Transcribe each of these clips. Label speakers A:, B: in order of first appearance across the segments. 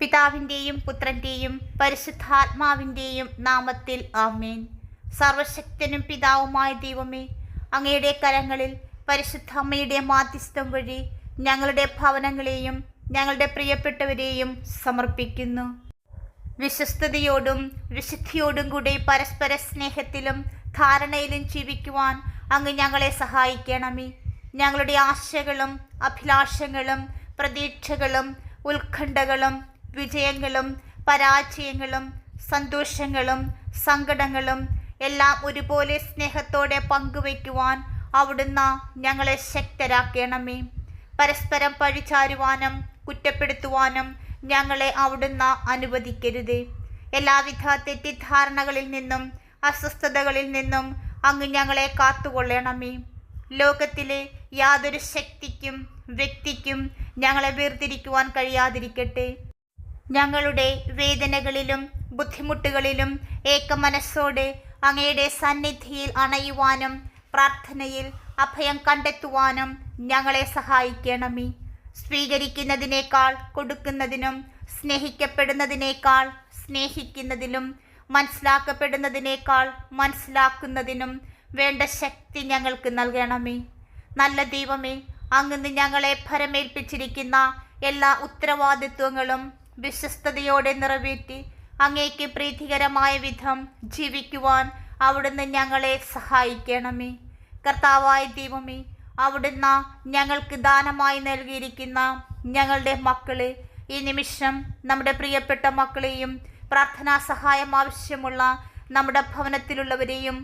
A: പിതാവിന്റെയും പുത്രന്റെയും പരിശുദ്ധാത്മാവിന്റെയും നാമത്തിൽ ആമേൻ. സർവശക്തനും പിതാവുമായ ദൈവമേ അങ്ങയുടെ കരങ്ങളിൽ പരിശുദ്ധ അമ്മയുടെ മാധ്യസ്ഥം വഴി ഞങ്ങളുടെ ഭവനങ്ങളെയും ഞങ്ങളുടെ പ്രിയപ്പെട്ടവരെയും സമർപ്പിക്കുന്നു. വിശ്വസ്തയോടും വിശുദ്ധിയോടും കൂടി പരസ്പര സ്നേഹത്തിലും ധാരണയിലും ജീവിക്കുവാൻ അങ്ങ് ഞങ്ങളെ സഹായിക്കണമേ. ഞങ്ങളുടെ ആശകളും അഭിലാഷങ്ങളും പ്രതീക്ഷകളും ഉത്കണ്ഠകളും വിജയങ്ങളും പരാജയങ്ങളും സന്തോഷങ്ങളും സങ്കടങ്ങളും എല്ലാം ഒരുപോലെ സ്നേഹത്തോടെ പങ്കുവയ്ക്കുവാൻ അവിടുന്ന് ഞങ്ങളെ ശക്തരാക്കണമേ. പരസ്പരം പഴിചാരുവാനും കുറ്റപ്പെടുത്തുവാനും ഞങ്ങളെ അവിടുന്ന് അനുവദിക്കരുതേ. എല്ലാവിധ തെറ്റിദ്ധാരണകളിൽ നിന്നും അസ്വസ്ഥതകളിൽ നിന്നും അങ്ങ് ഞങ്ങളെ കാത്തുകൊള്ളണമേ. ലോകത്തിലെ യാതൊരു ശക്തിക്കും വ്യക്തിക്കും ഞങ്ങളെ വേർതിരിക്കുവാൻ കഴിയാതിരിക്കട്ടെ. ഞങ്ങളുടെ വേദനകളിലും ബുദ്ധിമുട്ടുകളിലും ഏകമനസ്സോടെ അങ്ങയുടെ സന്നിധിയിൽ അണയുവാനും പ്രാർത്ഥനയിൽ അഭയം കണ്ടെത്തുവാനും ഞങ്ങളെ സഹായിക്കണമേ. സ്വീകരിക്കുന്നതിനേക്കാൾ കൊടുക്കുന്നതിനും സ്നേഹിക്കപ്പെടുന്നതിനേക്കാൾ സ്നേഹിക്കുന്നതിലും മനസ്സിലാക്കപ്പെടുന്നതിനേക്കാൾ മനസ്സിലാക്കുന്നതിനും വേണ്ട ശക്തി ഞങ്ങൾക്ക് നൽകണമേ. നല്ല ദൈവമേ അങ്ങ് ഞങ്ങളെ ഭരമേൽപ്പിച്ചിരിക്കുന്ന എല്ലാ ഉത്തരവാദിത്വങ്ങളും വിശ്വസ്തയോടെ നിറവേറ്റി അങ്ങേക്ക് പ്രീതികരമായ വിധം ജീവിക്കുവാൻ അവിടുന്ന് ഞങ്ങളെ സഹായിക്കണമേ. കർത്താവായ ദൈവമേ അവിടുന്ന് ഞങ്ങൾക്ക് ദാനമായി നൽകിയിരിക്കുന്ന ഞങ്ങളുടെ മക്കളെ ഈ നിമിഷം നമ്മുടെ പ്രിയപ്പെട്ട മക്കളെയും പ്രാർത്ഥനാ സഹായം ആവശ്യമുള്ള നമ്മുടെ ഭവനത്തിലുള്ളവരെയും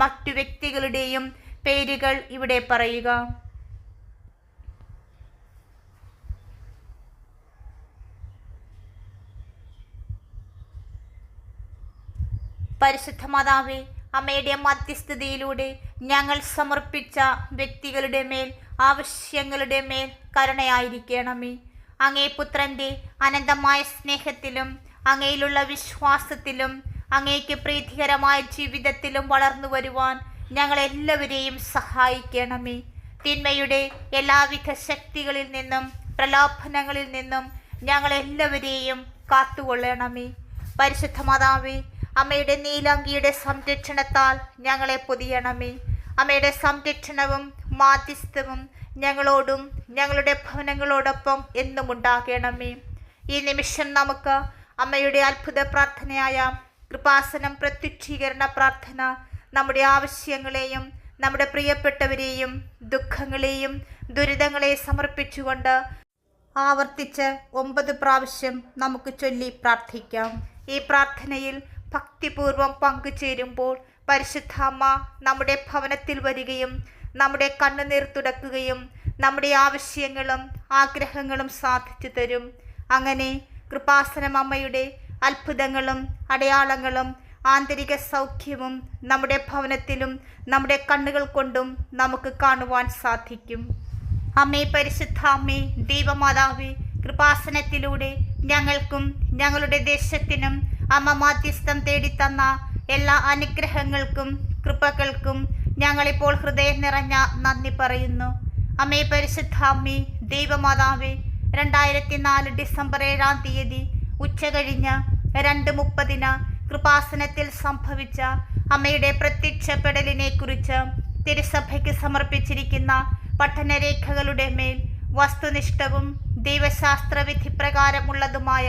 A: മറ്റു വ്യക്തികളുടെയും പേരുകൾ ഇവിടെ പറയുക. പരിശുദ്ധ മാതാവേ അമ്മയുടെ മധ്യസ്ഥതയിലൂടെ ഞങ്ങൾ സമർപ്പിച്ച വ്യക്തികളുടെ മേൽ ആവശ്യങ്ങളുടെ മേൽ കരുണയായിരിക്കണമേ. അങ്ങേ പുത്രന്റെ അനന്തമായ സ്നേഹത്തിലും അങ്ങയിലുള്ള വിശ്വാസത്തിലും അങ്ങേക്ക് പ്രീതികരമായ ജീവിതത്തിലും വളർന്നു വരുവാൻ ഞങ്ങളെല്ലാവരെയും സഹായിക്കണമേ. തിന്മയുടെ എല്ലാവിധ ശക്തികളിൽ നിന്നും പ്രലോഭനങ്ങളിൽ നിന്നും ഞങ്ങളെല്ലാവരെയും കാത്തുകൊള്ളണമേ. പരിശുദ്ധ മാതാവേ അമ്മയുടെ നീലാങ്കിയുടെ സംരക്ഷണത്താൽ ഞങ്ങളെ പൊതിയണമേ. അമ്മയുടെ സംരക്ഷണവും മാധ്യസ്ഥവും ഞങ്ങളോടും ഞങ്ങളുടെ ഭവനങ്ങളോടൊപ്പം എന്നും ഉണ്ടാകണമേ. ഈ നിമിഷം നമുക്ക് അമ്മയുടെ അത്ഭുത പ്രാർത്ഥനയായ കൃപാസനം പ്രത്യക്ഷീകരണ പ്രാർത്ഥന നമ്മുടെ ആവശ്യങ്ങളെയും നമ്മുടെ പ്രിയപ്പെട്ടവരെയും ദുഃഖങ്ങളെയും ദുരിതങ്ങളെ സമർപ്പിച്ചുകൊണ്ട് ആവർത്തിച്ച് ഒമ്പത് പ്രാവശ്യം നമുക്ക് ചൊല്ലി പ്രാർത്ഥിക്കാം. ഈ പ്രാർത്ഥനയിൽ ഭക്തിപൂർവം പങ്കുചേരുമ്പോൾ പരിശുദ്ധാമ്മ നമ്മുടെ ഭവനത്തിൽ വരികയും നമ്മുടെ കണ്ണുനീർ തുടക്കുകയും നമ്മുടെ ആവശ്യങ്ങളും ആഗ്രഹങ്ങളും സാധിച്ചു തരും. അങ്ങനെ കൃപാസനം അമ്മയുടെ അത്ഭുതങ്ങളും അടയാളങ്ങളും ആന്തരിക സൗഖ്യവും നമ്മുടെ ഭവനത്തിലും നമ്മുടെ കണ്ണുകൾ കൊണ്ടും നമുക്ക് കാണുവാൻ സാധിക്കും. അമ്മേ പരിശുദ്ധ അമ്മേ ദൈവമാതാവേ കൃപാസനത്തിലൂടെ ഞങ്ങൾക്കും ഞങ്ങളുടെ ദേശത്തിനും അമ്മ മാധ്യസ്ഥം തേടിത്തന്ന എല്ലാ അനുഗ്രഹങ്ങൾക്കും കൃപകൾക്കും ഞങ്ങളിപ്പോൾ ഹൃദയം നിറഞ്ഞ നന്ദി പറയുന്നു. അമ്മേ പരിശുദ്ധാമ്മി ദൈവമാതാവേ രണ്ടായിരത്തി നാല് ഡിസംബർ ഏഴാം തീയതി ഉച്ച ഉച്ചകഴിഞ്ഞ് രണ്ട് മുപ്പതിന് കൃപാസനത്തിൽ സംഭവിച്ച അമ്മയുടെ പ്രത്യക്ഷപ്പെടലിനെ കുറിച്ച് തിരുസഭയ്ക്ക് സമർപ്പിച്ചിരിക്കുന്ന പഠനരേഖകളുടെ മേൽ വസ്തുനിഷ്ഠവും ദൈവശാസ്ത്രവിധി പ്രകാരമുള്ളതുമായ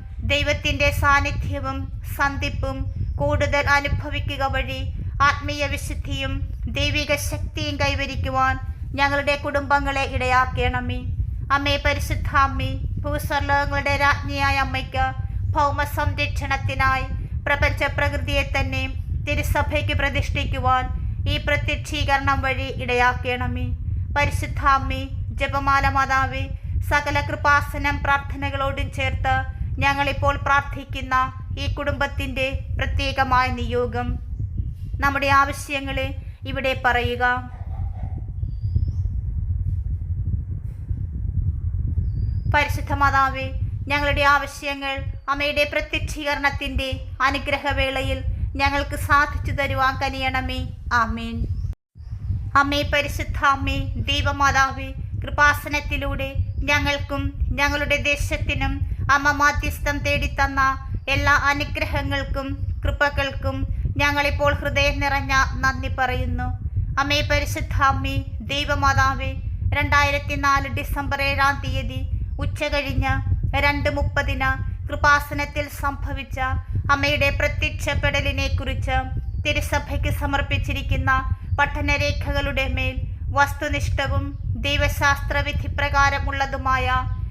A: ദൈവത്തിന്റെ സാന്നിധ്യവും സന്ധിപ്പും കൂടുതൽ അനുഭവിക്കുക വഴി ആത്മീയ വിശുദ്ധിയും ദൈവിക ശക്തിയും കൈവരിക്കുവാൻ ഞങ്ങളുടെ കുടുംബങ്ങളെ ഇടയാക്കണമേ. അമ്മേ പരിശുദ്ധ അമ്മേ ഭൂസ്വർലോകങ്ങളുടെ രാജ്ഞിയായ അമ്മയ്ക്ക് ഭൗമ സംരക്ഷണത്തിനായി പ്രപഞ്ച പ്രകൃതിയെ തന്നെ തിരുസഭയ്ക്ക് പ്രതിഷ്ഠിക്കുവാൻ ഈ പ്രത്യക്ഷീകരണം വഴി ഇടയാക്കണമേ. പരിശുദ്ധാമ്മി ജപമാല മാതാവി സകല കൃപാസനം പ്രാർത്ഥനകളോടും ചേർത്ത് ഞങ്ങളിപ്പോൾ പ്രാർത്ഥിക്കുന്ന ഈ കുടുംബത്തിന്റെ പ്രത്യേകമായ നിയോഗം നമ്മുടെ ആവശ്യങ്ങളെ ഇവിടെ പറയുക. പരിശുദ്ധ മാതാവേ ഞങ്ങളുടെ ആവശ്യങ്ങൾ അമ്മയുടെ പ്രത്യക്ഷീകരണത്തിന്റെ അനുഗ്രഹവേളയിൽ ഞങ്ങൾക്ക് സാധിച്ചു തരുവാൻ കനിയണമേ. ആമേൻ. അമ്മേ പരിശുദ്ധ അമ്മേ ദൈവമാതാവേ കൃപാസനത്തിലൂടെ ഞങ്ങൾക്കും ഞങ്ങളുടെ ദേശത്തിനും അമ്മ മാധ്യസ്ഥം തേടിത്തന്ന എല്ലാ അനുഗ്രഹങ്ങൾക്കും കൃപകൾക്കും ഞങ്ങളിപ്പോൾ ഹൃദയം നിറഞ്ഞ നന്ദി പറയുന്നു. അമ്മേ പരിശുദ്ധ അമ്മേ ദൈവമാതാവേ രണ്ടായിരത്തി നാല് ഡിസംബർ ഏഴാം തീയതി ഉച്ചകഴിഞ്ഞ് രണ്ട് മുപ്പതിന് കൃപാസനത്തിൽ സംഭവിച്ച അമ്മയുടെ പ്രത്യക്ഷപ്പെടലിനെ കുറിച്ച് തിരുസഭയ്ക്ക് സമർപ്പിച്ചിരിക്കുന്ന പഠനരേഖകളുടെ മേൽ വസ്തുനിഷ്ഠവും ദൈവശാസ്ത്ര വിധിപ്രകാരമുള്ളതുമായ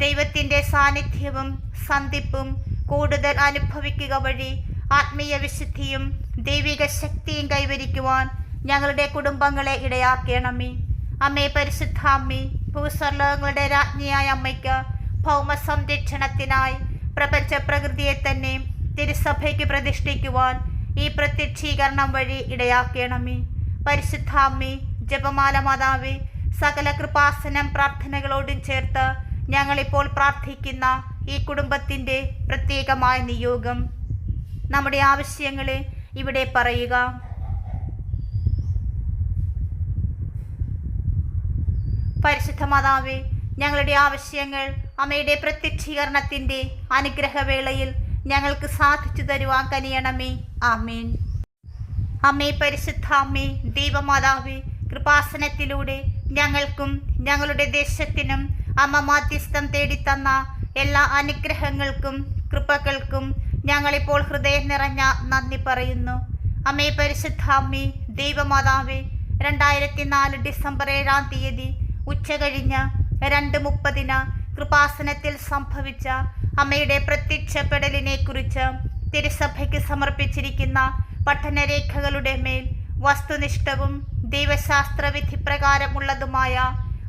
A: ദൈവത്തിന്റെ സാന്നിധ്യവും സന്ധിപ്പും കൂടുതൽ അനുഭവിക്കുക വഴി ആത്മീയ വിശുദ്ധിയും ദൈവിക ശക്തിയും കൈവരിക്കുവാൻ ഞങ്ങളുടെ കുടുംബങ്ങളെ ഇടയാക്കണമേ. അമ്മേ പരിശുദ്ധ അമ്മേ ഭൂസ്വർലോകങ്ങളുടെ രാജ്ഞിയായ അമ്മയ്ക്ക് ഭൗമ സംരക്ഷണത്തിനായി പ്രപഞ്ച പ്രകൃതിയെ തന്നെ തിരുസഭയ്ക്ക് പ്രതിഷ്ഠിക്കുവാൻ ഈ പ്രത്യക്ഷീകരണം വഴി ഇടയാക്കണമേ. പരിശുദ്ധാമ്മി ജപമാല മാതാവി സകല കൃപാസനം പ്രാർത്ഥനകളോടും ചേർത്ത് ഞങ്ങളിപ്പോൾ പ്രാർത്ഥിക്കുന്ന ഈ കുടുംബത്തിന്റെ പ്രത്യേകമായ നിയോഗം നമ്മുടെ ആവശ്യങ്ങളെ ഇവിടെ പറയുക. പരിശുദ്ധ മാതാവേ ഞങ്ങളുടെ ആവശ്യങ്ങൾ അമ്മയുടെ പ്രത്യക്ഷീകരണത്തിന്റെ അനുഗ്രഹവേളയിൽ ഞങ്ങൾക്ക് സാധിച്ചു തരുവാൻ കനിയണമേ. ആമേൻ. അമ്മേ പരിശുദ്ധ അമ്മേ ദൈവമാതാവേ കൃപാസനത്തിലൂടെ ഞങ്ങൾക്കും ഞങ്ങളുടെ ദേശത്തിനും അമ്മ മാധ്യസ്ഥം തേടിത്തന്ന എല്ലാ അനുഗ്രഹങ്ങൾക്കും കൃപകൾക്കും ഞങ്ങളിപ്പോൾ ഹൃദയം നിറഞ്ഞ നന്ദി പറയുന്നു. അമ്മേ പരിശുദ്ധാമ്മി ദൈവമാതാവേ രണ്ടായിരത്തി നാല് ഡിസംബർ ഏഴാം തീയതി ഉച്ച കഴിഞ്ഞ് രണ്ട് മുപ്പതിന് കൃപാസനത്തിൽ സംഭവിച്ച അമ്മയുടെ പ്രത്യക്ഷപ്പെടലിനെ കുറിച്ച് തിരുസഭയ്ക്ക് സമർപ്പിച്ചിരിക്കുന്ന പഠനരേഖകളുടെ മേൽ വസ്തുനിഷ്ഠവും ദൈവശാസ്ത്ര വിധിപ്രകാരമുള്ളതുമായ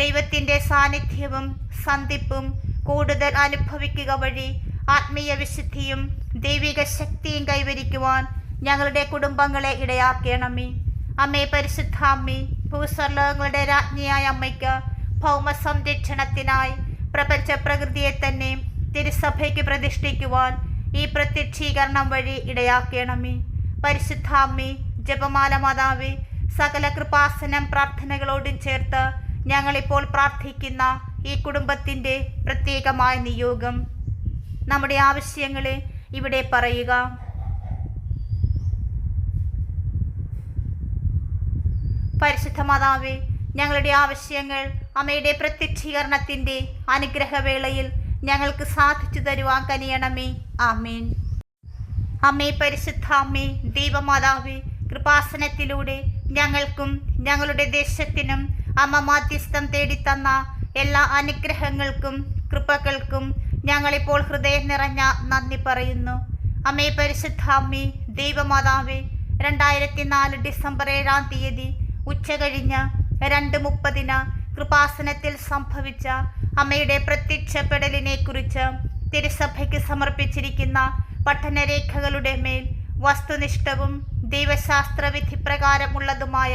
A: ദൈവത്തിന്റെ സാന്നിധ്യവും സന്ധിപ്പും കൂടുതൽ അനുഭവിക്കുക വഴി ആത്മീയ വിശുദ്ധിയും ദൈവിക ശക്തിയും കൈവരിക്കുവാൻ ഞങ്ങളുടെ കുടുംബങ്ങളെ ഇടയാക്കണമേ. അമ്മേ പരിശുദ്ധ അമ്മി ഭൂസ്വർലോകങ്ങളുടെ രാജ്ഞിയായ അമ്മയ്ക്ക് ഭൗമ സംരക്ഷണത്തിനായി പ്രപഞ്ച പ്രകൃതിയെ തന്നെ തിരുസഭയ്ക്ക് പ്രതിഷ്ഠിക്കുവാൻ ഈ പ്രത്യക്ഷീകരണം വഴി ഇടയാക്കണമേ. പരിശുദ്ധാമ്മി ജപമാല മാതാവി സകല കൃപാസനം പ്രാർത്ഥനകളോടും ചേർത്ത് ഞങ്ങളിപ്പോൾ പ്രാർത്ഥിക്കുന്ന ഈ കുടുംബത്തിന്റെ പ്രത്യേകമായ നിയോഗം നമ്മുടെ ആവശ്യങ്ങളെ ഇവിടെ പറയുക. പരിശുദ്ധ മാതാവേ ഞങ്ങളുടെ ആവശ്യങ്ങൾ അമ്മയുടെ പ്രത്യക്ഷീകരണത്തിന്റെ അനുഗ്രഹവേളയിൽ ഞങ്ങൾക്ക് സാധിച്ചു തരുവാൻ കനിയണമേ. ആമേൻ. അമ്മേ പരിശുദ്ധ അമ്മേ ദൈവമാതാവേ കൃപാസനത്തിലൂടെ ഞങ്ങൾക്കും ഞങ്ങളുടെ ദേശത്തിനും അമ്മ മാധ്യസ്ഥം തേടിത്തന്ന എല്ലാ അനുഗ്രഹങ്ങൾക്കും കൃപകൾക്കും ഞങ്ങളിപ്പോൾ ഹൃദയം നിറഞ്ഞ നന്ദി പറയുന്നു. അമ്മേ പരിശുദ്ധാമ്മി ദൈവമാതാവേ രണ്ടായിരത്തി നാല് ഡിസംബർ ഏഴാം തീയതി ഉച്ച കഴിഞ്ഞ് രണ്ട് മുപ്പതിന് കൃപാസനത്തിൽ സംഭവിച്ച അമ്മയുടെ പ്രത്യക്ഷപ്പെടലിനെ കുറിച്ച് തിരുസഭയ്ക്ക് സമർപ്പിച്ചിരിക്കുന്ന പഠനരേഖകളുടെ മേൽ വസ്തുനിഷ്ഠവും ദൈവശാസ്ത്ര വിധിപ്രകാരമുള്ളതുമായ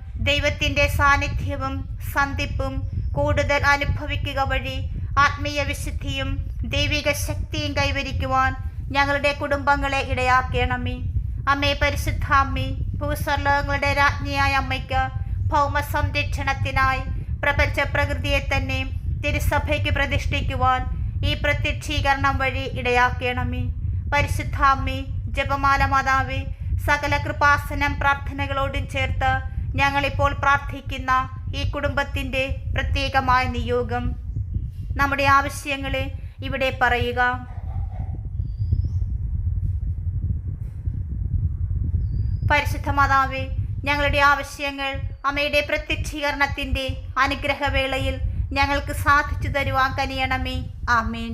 A: ദൈവത്തിന്റെ സാന്നിധ്യവും സന്ധിപ്പും കൂടുതൽ അനുഭവിക്കുക വഴി ആത്മീയ വിശുദ്ധിയും ദൈവിക ശക്തിയും കൈവരിക്കുവാൻ ഞങ്ങളുടെ കുടുംബങ്ങളെ ഇടയാക്കണമേ. അമ്മേ പരിശുദ്ധ അമ്മി ഭൂസ്വർലോകങ്ങളുടെ രാജ്ഞിയായ അമ്മയ്ക്ക് ഭൗമ സംരക്ഷണത്തിനായി പ്രപഞ്ച പ്രകൃതിയെ തന്നെ തിരുസഭയ്ക്ക് പ്രതിഷ്ഠിക്കുവാൻ ഈ പ്രത്യക്ഷീകരണം വഴി ഇടയാക്കണമേ. പരിശുദ്ധാമ്മി ജപമാല മാതാവി സകല കൃപാസനം പ്രാർത്ഥനകളോടും ചേർത്ത് ഞങ്ങളിപ്പോൾ പ്രാർത്ഥിക്കുന്ന ഈ കുടുംബത്തിന്റെ പ്രത്യേകമായ നിയോഗം നമ്മുടെ ആവശ്യങ്ങളെ ഇവിടെ പറയുക. പരിശുദ്ധ മാതാവേ ഞങ്ങളുടെ ആവശ്യങ്ങൾ അമ്മയുടെ പ്രത്യക്ഷീകരണത്തിന്റെ അനുഗ്രഹവേളയിൽ ഞങ്ങൾക്ക് സാധിച്ചു തരുവാൻ കനിയണമേ. ആമേൻ.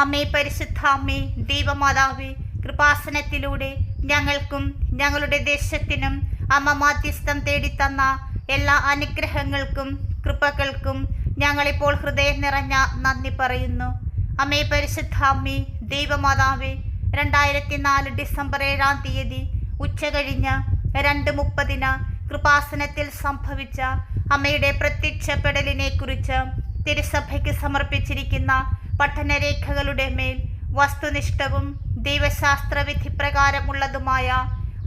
A: അമ്മേ പരിശുദ്ധ അമ്മേ ദൈവമാതാവേ കൃപാസനത്തിലൂടെ ഞങ്ങൾക്കും ഞങ്ങളുടെ ദേശത്തിനും അമ്മ മാധ്യസ്ഥം തേടിത്തന്ന എല്ലാ അനുഗ്രഹങ്ങൾക്കും കൃപകൾക്കും ഞങ്ങളിപ്പോൾ ഹൃദയം നിറഞ്ഞ നന്ദി പറയുന്നു. അമ്മേ പരിശുദ്ധാമ്മി ദൈവമാതാവേ രണ്ടായിരത്തി നാല് ഡിസംബർ ഏഴാം തീയതി ഉച്ച കഴിഞ്ഞ രണ്ട് മുപ്പതിന് കൃപാസനത്തിൽ സംഭവിച്ച അമ്മയുടെ പ്രത്യക്ഷപ്പെടലിനെ കുറിച്ച് തിരുസഭയ്ക്ക് സമർപ്പിച്ചിരിക്കുന്ന പഠനരേഖകളുടെ മേൽ വസ്തുനിഷ്ഠവും ദൈവശാസ്ത്ര വിധി പ്രകാരമുള്ളതുമായ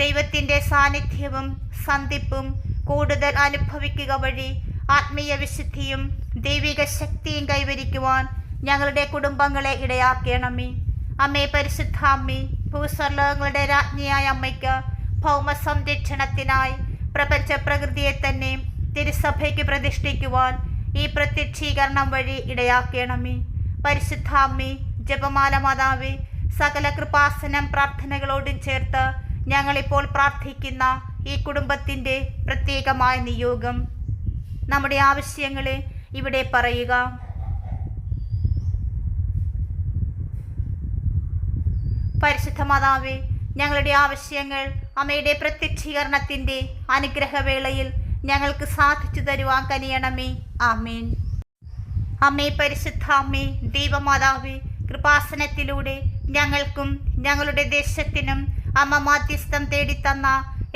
A: ദൈവത്തിന്റെ സാന്നിധ്യവും സന്ധിപ്പും കൂടുതൽ അനുഭവിക്കുക വഴി ആത്മീയ വിശുദ്ധിയും ദൈവിക ശക്തിയും കൈവരിക്കുവാൻ ഞങ്ങളുടെ കുടുംബങ്ങളെ ഇടയാക്കണമേ. അമ്മേ പരിശുദ്ധ അമ്മേ ഭൂസ്വർലോകങ്ങളുടെ രാജ്ഞിയായ അമ്മയ്ക്ക് ഭൗമ സംരക്ഷണത്തിനായി പ്രപഞ്ച പ്രകൃതിയെ തന്നെ തിരുസഭയ്ക്ക് പ്രതിഷ്ഠിക്കുവാൻ ഈ പ്രത്യക്ഷീകരണം വഴി ഇടയാക്കണമേ. പരിശുദ്ധാമ്മി ജപമാല മാതാവി സകല കൃപാസനം പ്രാർത്ഥനകളോടും ചേർത്ത് ഞങ്ങളിപ്പോൾ പ്രാർത്ഥിക്കുന്ന ഈ കുടുംബത്തിന്റെ പ്രത്യേകമായ നിയോഗം നമ്മുടെ ആവശ്യങ്ങളെ ഇവിടെ പറയുക. പരിശുദ്ധ മാതാവേ ഞങ്ങളുടെ ആവശ്യങ്ങൾ അമ്മയുടെ പ്രത്യക്ഷീകരണത്തിന്റെ അനുഗ്രഹവേളയിൽ ഞങ്ങൾക്ക് സാധിച്ചു തരുവാൻ കനിയണമേ. ആമേൻ. അമ്മേ പരിശുദ്ധ അമ്മേ ദൈവമാതാവേ കൃപാസനത്തിലൂടെ ഞങ്ങൾക്കും ഞങ്ങളുടെ ദേശത്തിനും അമ്മ മാധ്യസ്ഥം തേടിത്തന്ന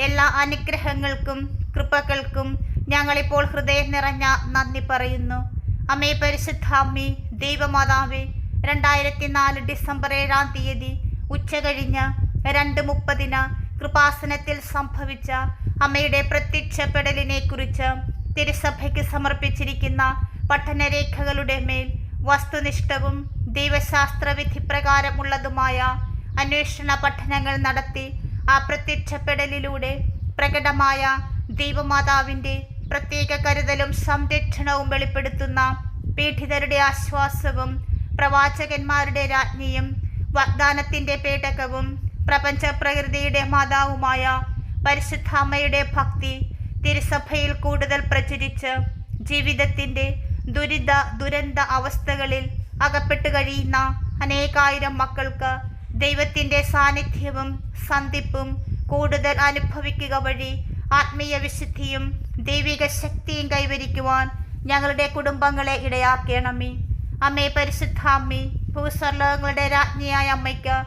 A: എല്ലാ അനുഗ്രഹങ്ങൾക്കും കൃപകൾക്കും ഞങ്ങളിപ്പോൾ ഹൃദയം നിറഞ്ഞ നന്ദി പറയുന്നു. അമ്മേ പരിശുദ്ധ അമ്മേ ദൈവമാതാവേ രണ്ടായിരത്തി നാല് ഡിസംബർ ഏഴാം തീയതി ഉച്ചകഴിഞ്ഞ് രണ്ട് മുപ്പതിന് കൃപാസനത്തിൽ സംഭവിച്ച അമ്മയുടെ പ്രത്യക്ഷപ്പെടലിനെ കുറിച്ച് തിരുസഭയ്ക്ക് സമർപ്പിച്ചിരിക്കുന്ന പഠനരേഖകളുടെ മേൽ വസ്തുനിഷ്ഠവും ദൈവശാസ്ത്ര വിധി പ്രകാരമുള്ളതുമായ അന്വേഷണ പഠനങ്ങൾ നടത്തി ആ പ്രത്യക്ഷപ്പെടലിലൂടെ പ്രകടമായ ദൈവമാതാവിന്റെ പ്രത്യേക കരുതലും സംരക്ഷണവും വെളിപ്പെടുത്തുന്ന പീഡിതരുടെ ആശ്വാസവും പ്രവാചകന്മാരുടെ രാജ്ഞിയും വാഗ്ദാനത്തിന്റെ പേടകവും പ്രപഞ്ച പ്രകൃതിയുടെ മാതാവുമായ പരിശുദ്ധാമ്മയുടെ ഭക്തി തിരുസഭയിൽ കൂടുതൽ പ്രചരിച്ച് ജീവിതത്തിന്റെ ദുരിത ദുരന്ത അവസ്ഥകളിൽ അകപ്പെട്ടു കഴിയുന്ന അനേകായിരം മക്കൾക്ക് ദൈവത്തിന്റെ സാന്നിധ്യവും സന്ധിപ്പും കൂടുതൽ അനുഭവിക്കുക വഴി ആത്മീയ വിശുദ്ധിയും ദൈവിക ശക്തിയും കൈവരിക്കുവാൻ ഞങ്ങളുടെ കുടുംബങ്ങളെ ഇടയാക്കണമേ. അമ്മേ പരിശുദ്ധ അമ്മേ ഭൂസ്വർലോകങ്ങളുടെ രാജ്ഞിയായ അമ്മയ്ക്ക്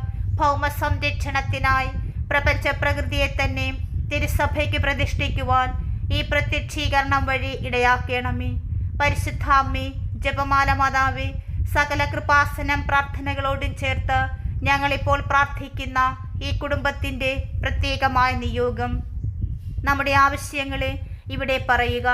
A: ഭൗമ സംരക്ഷണത്തിനായി പ്രപഞ്ച പ്രകൃതിയെ തന്നെ തിരുസഭയ്ക്ക് പ്രതിഷ്ഠിക്കുവാൻ ഈ പ്രത്യക്ഷീകരണം വഴി ഇടയാക്കണമേ. പരിശുദ്ധാമ്മി ജപമാല മാതാവി സകല കൃപാസനം പ്രാർത്ഥനകളോടും ചേർത്ത് ഞങ്ങളിപ്പോൾ പ്രാർത്ഥിക്കുന്ന ഈ കുടുംബത്തിന്റെ പ്രത്യേകമായ നിയോഗം നമ്മുടെ ആവശ്യങ്ങളെ ഇവിടെ പറയുക.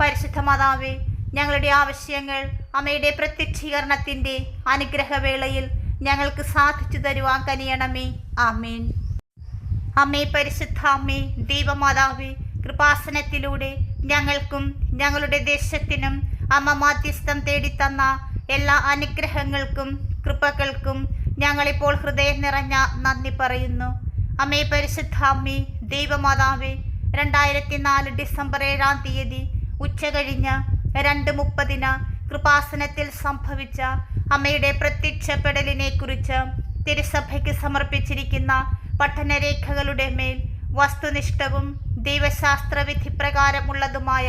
A: പരിശുദ്ധ മാതാവേ ഞങ്ങളുടെ ആവശ്യങ്ങൾ അമ്മയുടെ പ്രത്യക്ഷീകരണത്തിന്റെ അനുഗ്രഹവേളയിൽ ഞങ്ങൾക്ക് സാധിച്ചു തരുവാൻ കനിയണമേ. ആമേൻ. അമ്മേ പരിശുദ്ധ അമ്മേ ദൈവമാതാവേ കൃപാസനത്തിലൂടെ ഞങ്ങൾക്കും ഞങ്ങളുടെ ദേശത്തിനും അമ്മ മാധ്യസ്ഥം തേടിത്തന്ന എല്ലാ അനുഗ്രഹങ്ങൾക്കും കൃപകൾക്കും ഞങ്ങളിപ്പോൾ ഹൃദയം നിറഞ്ഞ നന്ദി പറയുന്നു. അമ്മേ പരിശുദ്ധാമ്മി ദൈവമാതാവേ രണ്ടായിരത്തി നാല് ഡിസംബർ ഏഴാം തീയതി ഉച്ച ഉച്ചകഴിഞ്ഞ് രണ്ട് മുപ്പതിന് കൃപാസനത്തിൽ സംഭവിച്ച അമ്മയുടെ പ്രത്യക്ഷപ്പെടലിനെ കുറിച്ച് തിരുസഭയ്ക്ക് സമർപ്പിച്ചിരിക്കുന്ന പഠനരേഖകളുടെ മേൽ വസ്തുനിഷ്ഠവും ദൈവശാസ്ത്രവിധി പ്രകാരമുള്ളതുമായ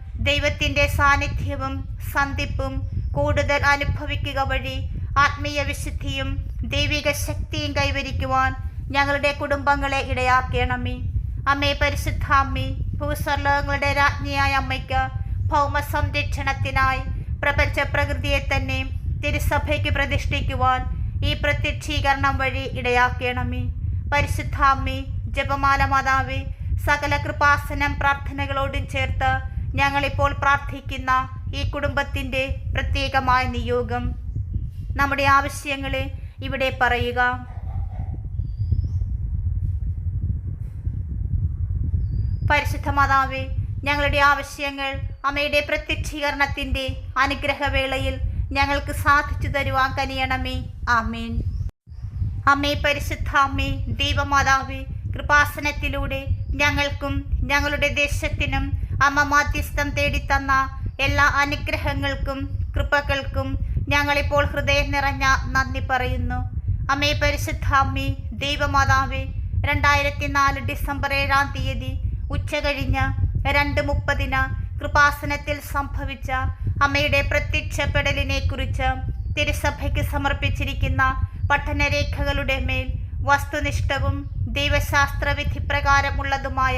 A: ദൈവത്തിന്റെ സാന്നിധ്യവും സന്ധിപ്പും കൂടുതൽ അനുഭവിക്കുക വഴി ആത്മീയ വിശുദ്ധിയും ദൈവിക ശക്തിയും കൈവരിക്കുവാൻ ഞങ്ങളുടെ കുടുംബങ്ങളെ ഇടയാക്കണമേ. അമ്മേ പരിശുദ്ധ അമ്മി ഭൂസ്വർലോകങ്ങളുടെ രാജ്ഞിയായ അമ്മയ്ക്ക് ഭൗമ സംരക്ഷണത്തിനായി പ്രപഞ്ച പ്രകൃതിയെ തന്നെ തിരുസഭയ്ക്ക് പ്രതിഷ്ഠിക്കുവാൻ ഈ പ്രത്യക്ഷീകരണം വഴി ഇടയാക്കണമേ. പരിശുദ്ധാമ്മി ജപമാല മാതാവി സകല കൃപാസനം പ്രാർത്ഥനകളോടും ചേർത്ത് ഞങ്ങളിപ്പോൾ പ്രാർത്ഥിക്കുന്ന ഈ കുടുംബത്തിന്റെ പ്രത്യേകമായ നിയോഗം നമ്മുടെ ആവശ്യങ്ങളെ ഇവിടെ പറയുക. പരിശുദ്ധ മാതാവേ ഞങ്ങളുടെ ആവശ്യങ്ങൾ അമ്മയുടെ പ്രത്യക്ഷീകരണത്തിന്റെ അനുഗ്രഹവേളയിൽ ഞങ്ങൾക്ക് സാധിച്ചു തരുവാൻ കനിയണമേ. ആമേൻ. അമ്മേ പരിശുദ്ധ അമ്മേ ദൈവമാതാവേ കൃപാസനത്തിലൂടെ ഞങ്ങൾക്കും ഞങ്ങളുടെ ദേശത്തിനും അമ്മ മാധ്യസ്ഥം തേടിത്തന്ന എല്ലാ അനുഗ്രഹങ്ങൾക്കും കൃപകൾക്കും ഞങ്ങളിപ്പോൾ ഹൃദയം നിറഞ്ഞ നന്ദി പറയുന്നു. അമ്മേ പരിശുദ്ധ അമ്മേ ദൈവമാതാവേ രണ്ടായിരത്തി നാല് ഡിസംബർ ഏഴാം തീയതി ഉച്ചകഴിഞ്ഞ് രണ്ട് മുപ്പതിന് കൃപാസനത്തിൽ സംഭവിച്ച അമ്മയുടെ പ്രത്യക്ഷപ്പെടലിനെ കുറിച്ച് തിരുസഭയ്ക്ക് സമർപ്പിച്ചിരിക്കുന്ന പഠനരേഖകളുടെ മേൽ വസ്തുനിഷ്ഠവും ദൈവശാസ്ത്രവിധി പ്രകാരമുള്ളതുമായ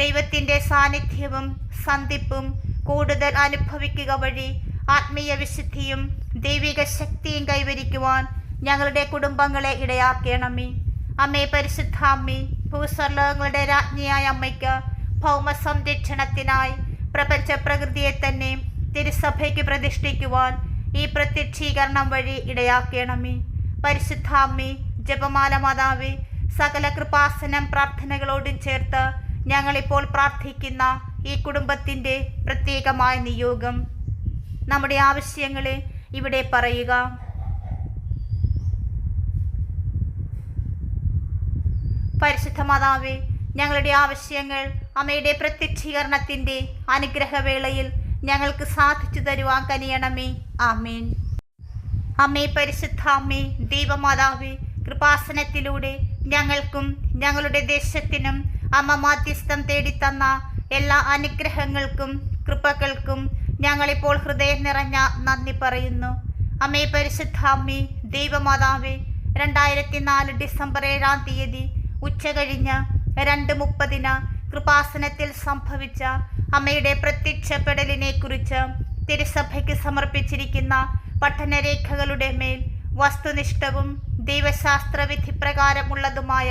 A: ദൈവത്തിന്റെ സാന്നിധ്യവും സന്ധിപ്പും കൂടുതൽ അനുഭവിക്കുക വഴി ആത്മീയ വിശുദ്ധിയും ദൈവിക ശക്തിയും കൈവരിക്കുവാൻ ഞങ്ങളുടെ കുടുംബങ്ങളെ ഇടയാക്കണമേ. അമ്മേ പരിശുദ്ധ അമ്മേ ഭൂസ്വർലോകങ്ങളുടെ രാജ്ഞിയായ അമ്മയ്ക്ക് ഭൗമ സംരക്ഷണത്തിനായി പ്രപഞ്ച പ്രകൃതിയെ തന്നെ തിരുസഭയ്ക്ക് പ്രതിഷ്ഠിക്കുവാൻ ഈ പ്രത്യക്ഷീകരണം വഴി ഇടയാക്കണമേ. പരിശുദ്ധാമ്മി ജപമാല മാതാവി സകല കൃപാസനം പ്രാർത്ഥനകളോടും ചേർത്ത് ഞങ്ങളിപ്പോൾ പ്രാർത്ഥിക്കുന്ന ഈ കുടുംബത്തിന്റെ പ്രത്യേകമായ നിയോഗം നമ്മുടെ ആവശ്യങ്ങളെ ഇവിടെ പറയുക. പരിശുദ്ധ മാതാവേ ഞങ്ങളുടെ ആവശ്യങ്ങൾ അമ്മയുടെ പ്രത്യക്ഷീകരണത്തിന്റെ അനുഗ്രഹവേളയിൽ ഞങ്ങൾക്ക് സാധിച്ചു തരുവാൻ കനിയണമേ. ആമേൻ. അമ്മേ പരിശുദ്ധ അമ്മേ ദൈവമാതാവേ കൃപാസനത്തിലൂടെ ഞങ്ങൾക്കും ഞങ്ങളുടെ ദേശത്തിനും അമ്മ മാധ്യസ്ഥം തേടിത്തന്ന എല്ലാ അനുഗ്രഹങ്ങൾക്കും കൃപകൾക്കും ഞങ്ങളിപ്പോൾ ഹൃദയം നിറഞ്ഞ നന്ദി പറയുന്നു. അമ്മേ പരിശുദ്ധാമ്മി ദൈവമാതാവി രണ്ടായിരത്തി നാല് ഡിസംബർ ഏഴാം തീയതി ഉച്ച ഉച്ചകഴിഞ്ഞ് രണ്ട് മുപ്പതിന് കൃപാസനത്തിൽ സംഭവിച്ച അമ്മയുടെ പ്രത്യക്ഷപ്പെടലിനെ കുറിച്ച് തിരുസഭയ്ക്ക് സമർപ്പിച്ചിരിക്കുന്ന പഠനരേഖകളുടെ മേൽ വസ്തുനിഷ്ഠവും ദൈവശാസ്ത്രവിധി പ്രകാരമുള്ളതുമായ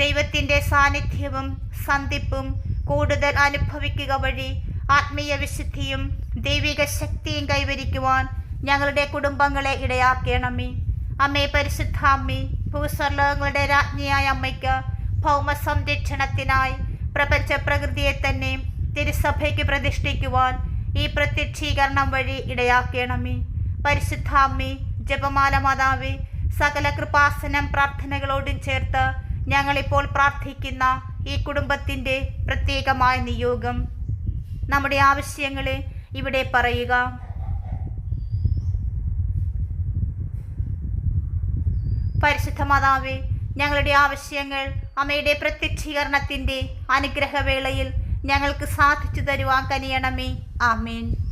A: ദൈവത്തിന്റെ സാന്നിധ്യവും സന്ധിപ്പും കൂടുതൽ അനുഭവിക്കുക വഴി ആത്മീയ വിശുദ്ധിയും ദൈവിക ശക്തിയും കൈവരിക്കുവാൻ ഞങ്ങളുടെ കുടുംബങ്ങളെ ഇടയാക്കണമേ. അമ്മേ പരിശുദ്ധ അമ്മേ ഭൂസ്വർലോകങ്ങളുടെ രാജ്ഞിയായ അമ്മയ്ക്ക് ഭൗമ സംരക്ഷണത്തിനായി പ്രപഞ്ച പ്രകൃതിയെ തന്നെ തിരുസഭയ്ക്ക് പ്രതിഷ്ഠിക്കുവാൻ ഈ പ്രത്യക്ഷീകരണം വഴി ഇടയാക്കണമേ. പരിശുദ്ധാമ്മി ജപമാല മാതാവി സകല കൃപാസനം പ്രാർത്ഥനകളോടും ചേർത്ത് ഞങ്ങളിപ്പോൾ പ്രാർത്ഥിക്കുന്ന ഈ കുടുംബത്തിന്റെ പ്രത്യേകമായ നിയോഗം നമ്മുടെ ആവശ്യങ്ങളെ ഇവിടെ പറയുക. പരിശുദ്ധ മാതാവേ ഞങ്ങളുടെ ആവശ്യങ്ങൾ അമ്മയുടെ പ്രത്യക്ഷീകരണത്തിന്റെ അനുഗ്രഹവേളയിൽ ഞങ്ങൾക്ക് സാധിച്ചു തരുവാൻ കനിയണമേ. ആമേൻ.